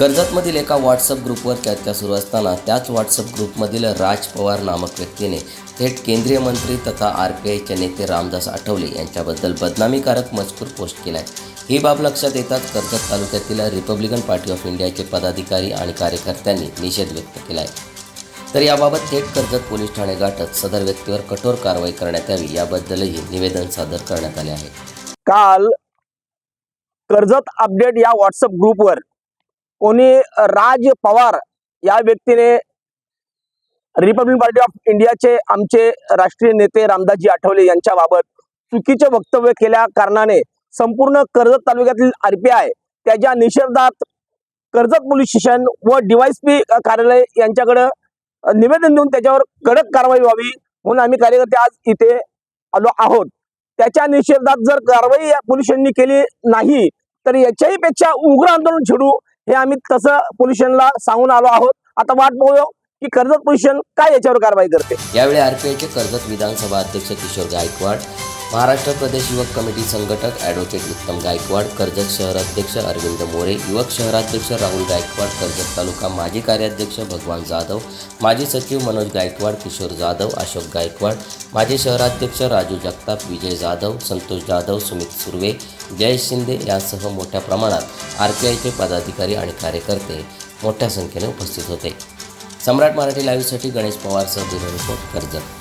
कर्जतमधील एका व्हॉट्सअप ग्रुपवर चर्चा सुरू असताना त्याच व्हॉट्सअप ग्रुपमधील राज पवार नामक व्यक्तीने थेट केंद्रीय मंत्री तथा आर पी आयचे नेते रामदास आठवले यांच्याबद्दल बदनामीकारक मजकूर पोस्ट केला आहे ही बाब लक्षात येताच कर्जत तालुक्यातील रिपब्लिकन पार्टी ऑफ इंडियाचे पदाधिकारी आणि कार्यकर्त्यांनी निषेध व्यक्त केला आहे तर याबाबत थेट कर्जत पोलीस ठाणे गाठत सदर व्यक्तीवर कठोर कारवाई करण्यात यावी याबद्दलही निवेदन सादर करण्यात आले आहे. काल कर्जत अपडेट या व्हॉट्सअप ग्रुपवर कोणी राज पवार या व्यक्तीने रिपब्लिक पार्टी ऑफ इंडियाचे आमचे राष्ट्रीय नेते रामदासजी आठवले यांच्याबाबत चुकीचे वक्तव्य केल्या कारणाने संपूर्ण कर्जत तालुक्यातील आरपीआय त्याच्या निषेधात कर्जत पोलीस स्टेशन व डीवायसपी कार्यालय यांच्याकडे निवेदन देऊन त्याच्यावर कडक कारवाई व्हावी म्हणून आम्ही कार्यकर्ते आज इथे आलो आहोत. त्याच्या निषेधात जर कारवाई या पोलिसांनी केली नाही तर याच्याही पेक्षा उग्र आंदोलन छेडू हे आम्ही तसं पोल्युशनला सांगून आलो आहोत. आता वाट बघूया की कर्जत पोल्युशन काय याच्यावर कारवाई करते. यावेळी आरपीआयचे कर्जत विधानसभा अध्यक्ष किशोर गायकवाड महाराष्ट्र प्रदेश युवक कमिटी संघटक ॲडव्होकेट उत्तम गायकवाड कर्जत शहराध्यक्ष अरविंद मोरे युवक शहराध्यक्ष राहुल गायकवाड कर्जत तालुका माजी कार्याध्यक्ष भगवान जाधव माजी सचिव मनोज गायकवाड किशोर जाधव अशोक गायकवाड माजी शहराध्यक्ष राजू जगताप विजय जाधव संतोष जाधव सुमित सुर्वे जयेश शिंदे यांसह मोठ्या प्रमाणात आर पी आयचे पदाधिकारी आणि कार्यकर्ते मोठ्या संख्येने उपस्थित होते. सम्राट मराठी लाईव्हसाठी गणेश पवारसह ब्युरो रिपोर्ट कर्जत.